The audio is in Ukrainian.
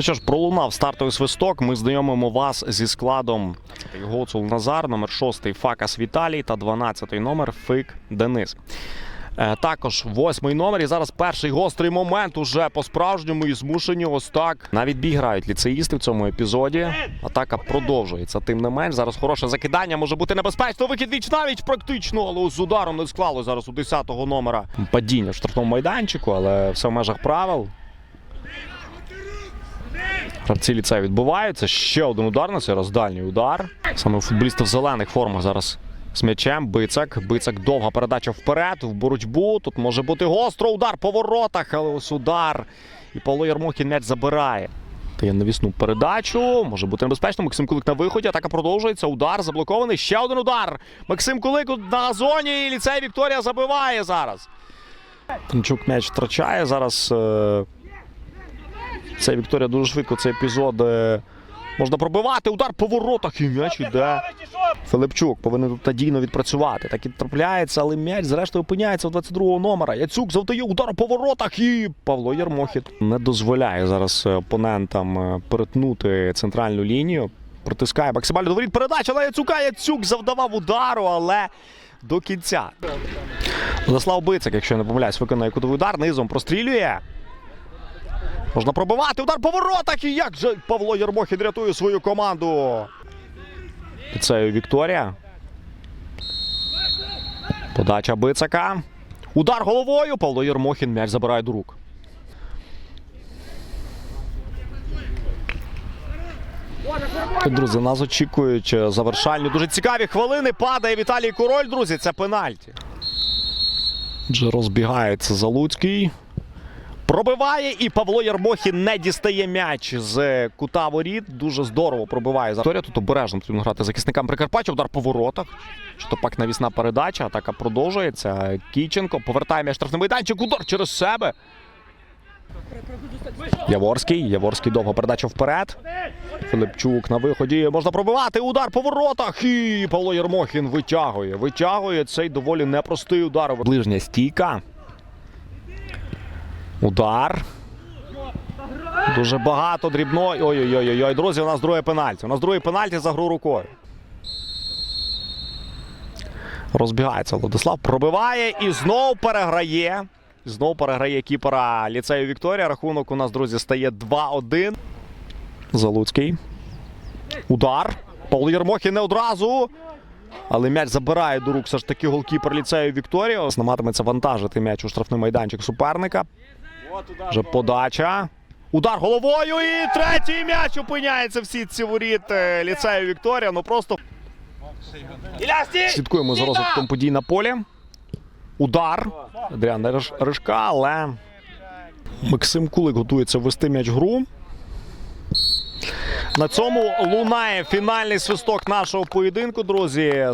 Ну що ж, пролунав стартовий свисток. Ми знайомимо вас зі складом Гоцул Назар, номер 6 Факас Віталій та 12 номер Фик Денис. Е, Також восьмий номер. І зараз перший гострий момент уже по-справжньому і змушені ось так. Навіть бій грають ліцеїсти в цьому епізоді. Атака продовжується. Тим не менш, зараз хороше закидання може бути небезпечно. Викид віч навіть практично, але з ударом не склало зараз у 10-го номера. Падіння в штрафному майданчику, але все в межах правил. Гравці ліцею відбуваються. Ще один удар на цей раз дальній удар. Саме у футболістів в зелених формах зараз з м'ячем. Бицак. Бицак довга передача вперед в боротьбу. Тут може бути гостро удар по воротах, але ось удар. І Павло Ярмохін м'яч забирає. Дає навісну передачу. Може бути небезпечно. Максим Кулик на виході. Атака продовжується. Удар заблокований. Ще один удар. Максим Кулик на зоні. І ліцей Вікторія забиває зараз. Тринчук м'яч втрачає зараз. е, це Вікторія дуже швидко цей епізод е, можна пробивати. Удар по воротах і м'яч іде. Филипчук повинен тут надійно відпрацювати. Так і трапляється, але м'яч зрештою опиняється у 22-го номера. Яцюк завдає удар по воротах і Павло Єрмохіт не дозволяє зараз опонентам е, перетнути центральну лінію. Протискає максимально до воріт передача на Яцюка. Яцюк завдавав удару, але до кінця. Владислав Бицик, якщо я не помиляюсь, виконує кутовий удар, низом прострілює. Можна пробивати. Удар по воротах. І як же Павло Єрмохін рятує свою команду. Це Вікторія. Подача Бицака. Удар головою. Павло Єрмохін м'яч забирає до рук. Друзі, нас очікують е, завершальні. Дуже цікаві хвилини. Падає Віталій Король, друзі. Це пенальті. Вже розбігається Залуцький. Пробиває і Павло Ярмохін не дістає м'яч з кута воріт. Дуже здорово пробиває. Вікторія тут обережно потрібно грати захисникам Прикарпаття. Удар по воротах. То пак навісна передача. Атака продовжується. Кіченко повертає м'яч штрафний майданчик. Удар через себе. Яворський. Яворський довго передача вперед. Филипчук на виході. Можна пробивати. Удар по воротах. І Павло Єрмохін витягує. Витягує цей доволі непростий удар. Ближня стійка. Удар. Дуже багато дрібної. Ой-ой-ой. Друзі, у нас друге пенальті. У нас другий пенальті за гру рукою. Розбігається Владислав. Пробиває і знов переграє. Знов переграє кіпера ліцею Вікторія. Рахунок у нас, друзі, стає 2-1. Залуцький. Удар. Павло Єрмохін не одразу. Але м'яч забирає до рук все ж таки голкіпер ліцею Вікторія. Намагатиметься вантажити м'яч у штрафний майданчик суперника. Вже подача. Удар головою і третій м'яч опиняється в сітці воріт е, ліцею Вікторія. Ну просто слідкуємо за розвитком подій на полі. Удар. Адріана Рижка, але Максим Кулик готується ввести м'яч в гру. На цьому лунає фінальний свисток нашого поєдинку, друзі.